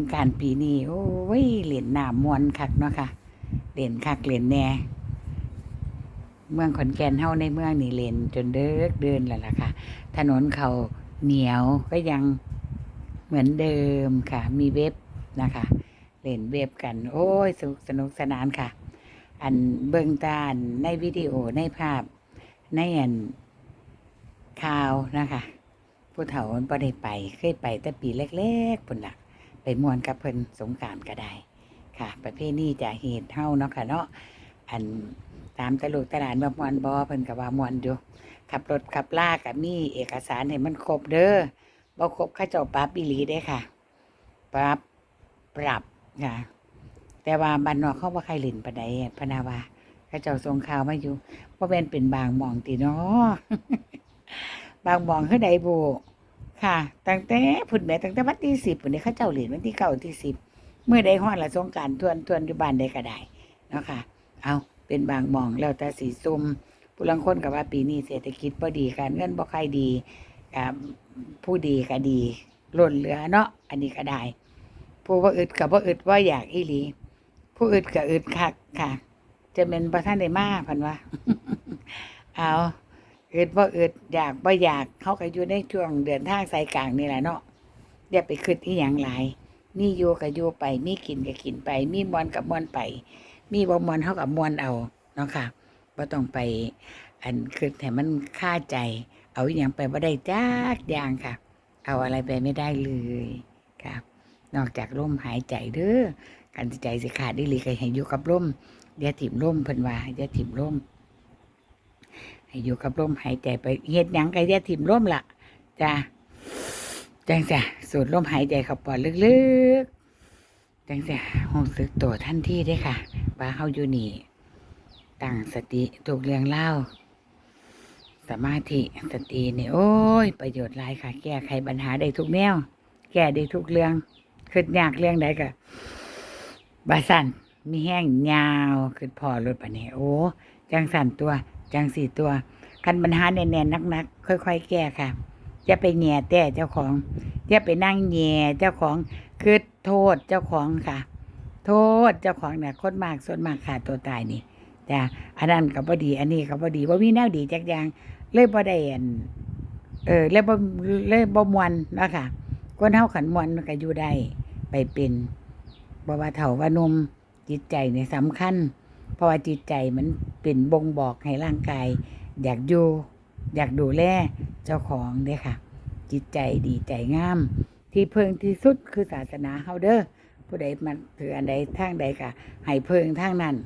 งการปีนี้โอ้ยเหรียญหนามวนคักเนาะค่ะเหรียญคักเหรียญแหน่เมืองขอนแก่นเฮาในเมืองนี่เลนจนเดิกเดินแล้วล่ะค่ะ ถนนเขาเหนียวก็ยังเหมือนเดิมค่ะ มีเว็บนะคะเล่นเว็บกัน โอ้ยสนุกสนุกสนานค่ะ อันเบิ่งตานในวิดีโอในภาพ ในอันข่าวนะคะ ผู้เฒ่ามันบ่ได้ไปเคยไปแต่ปีแรกๆพุ่นล่ะ ไปม่วนกับเพิ่นสงการก็ได้ค่ะ ประเภทนี้จะเหตุเฮาเนาะค่ะเนาะอันตามตลุกตลาดมามวนบอเพิ่นก็ว่ามวนอยู่ขับรถขับลากกับมีเอกสารให้มันครบเด้อบ่ครบข้าเจ้าปรับอีหลีเด้ค่ะ ปรับปรับค่ะ แต่ว่าบ้านนอกเขาบ่าใครเล่นปานใดพนาวาเขาเจ้าส่งข่าวมาอยู่ว่าแม่นเป็นบางมองติเนาะบางมองคือใดบุ ค่ะ ตั้งแต่พุ่นแม่ตั้งแต่วันที่10พุ่นนี้เขาเจ้าเล่นวันที่9ที่10เมื่อใดฮอดละสงการทวนทวนอยู่บ้านใดก็ได้เนาะค่ะ เอาเป็นบางมองแล้วแต่สีซุ่มผู้ลังคนกับว่าปีนี้เศรษฐกิจบ่ดีการเงินบ่ค่อยดีผู้ดีก็ดีล้นเหลือเนาะอันนี้ก็ได้ ผู้ว่าอึดกับว่าอึดว่าอยากอีหลี ผู้อึดกับอึดคักค่ะ จะเป็นประท่านได้มาพันว่าเอา อึดว่าอึดอยากว่าอยากเขาก็อยู่ในช่วงเดินทางสายกลางนี่แหละเนาะอย่าไปคิดที่อย่างหลายมีอยู่ก็อยู่ไป มีกินก็กินไป มีมวนกับมวนไป มีบ่มวนเท่ากับมวนเอาเนาะค่ะบ่ต้องไป อันคือแต่มันค่าใจ เอาอย่างไปบ่ได้จักอย่างค่ะ เอาอะไรไปไม่ได้เลยครับนอกจากลมหายใจเด้อการใจสิขาดได้เลยก็ให้อยู่กับลมอย่าถิ่มลมเพิ่นว่าอย่าถิ่มลม ให้อยู่กับลมหายใจไปเฮ็ดหยังก็อย่าถิ่มลมละจ้าจังจ้ะสูดลมหายใจเข้าปอดลึกๆจังสีรู้สึกตัวทันทีได้ค่ะว่าเฮาอยู่นี่ตั้งสติถูกเรื่องเล่าสมาธิสตินี่โอ้ย ประโยชน์หลายค่ะ แก้ไขปัญหาได้ทุกแนว แก้ได้ทุกเรื่องขึ้นยากเรื่องใดก็บาสันมีแห้งยาวขึ้นพอรถปะเนี่ยโอ้จังสันตัว จังสี่ตัว คันปัญหาแน่นๆนักๆ ค่อย ๆ แก้ค่ะ จะไปแง่แต่เจ้าของ จะไปนั่งแง่เจ้าของคือโทษเจ้าของค่ะ โทษเจ้าของเนี่ยคนมากส่วนมากขาดตัวตายนี่จ้ะอันนั้นก็บ่ดี อันนี้ก็บ่ดีว่ามีแนวดีจักอย่างเลยบ่ได้อันเออเลยบ่เลยบ่มวนเนาะค่ะคนเฮาขันมวนมันก็อยู่ได้ไปเป็นบ่ว่าเฒ่าว่านมจิตใจเนี่ยสำคัญ เพราะว่าจิตใจมันเป็นบ่งบอกให้ร่างกาย อยากอยู่ อยากดูแลเจ้าของเด้ค่ะ จิตใจดีใจงาม ที่เพิงที่สุดคือศาสนาเฮาเด้อผู้ใดมันถืออันใดทางใดก็ให้เพิงทางนั้น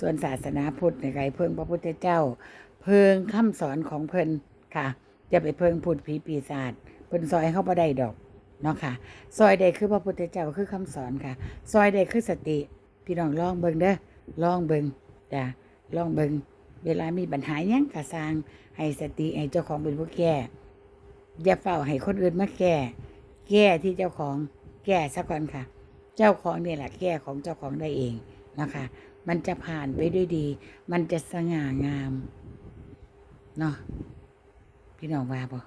ส่วนศาสนาพุทธในใครเพิงพระพุทธเจ้า เพิงคำสอนของเพิ่นค่ะจะไปเพิงพูดผีปีศาจเพิ่นซอยเข้าบ่ได้ดอกเนาะค่ะ ซอยใดคือพระพุทธเจ้าคือคำสอนค่ะ ซอยใดคือสติ พี่น้องลองเบิ่งเด้อ ลองเบิ่งจ้ะลองเบิ่งเวลามีปัญหายังก็สร้างให้สติให้เจ้าของเป็นผู้แก้อย่าเฝ้าให้คนอื่นมาแก้ แก้ที่เจ้าของแก้ซะก่อนค่ะ เจ้าของเนี่ยแหละแก้ของเจ้าของได้เองนะคะ มันจะผ่านไปด้วยดี มันจะสง่างามเนาะพี่น้องว่าบ่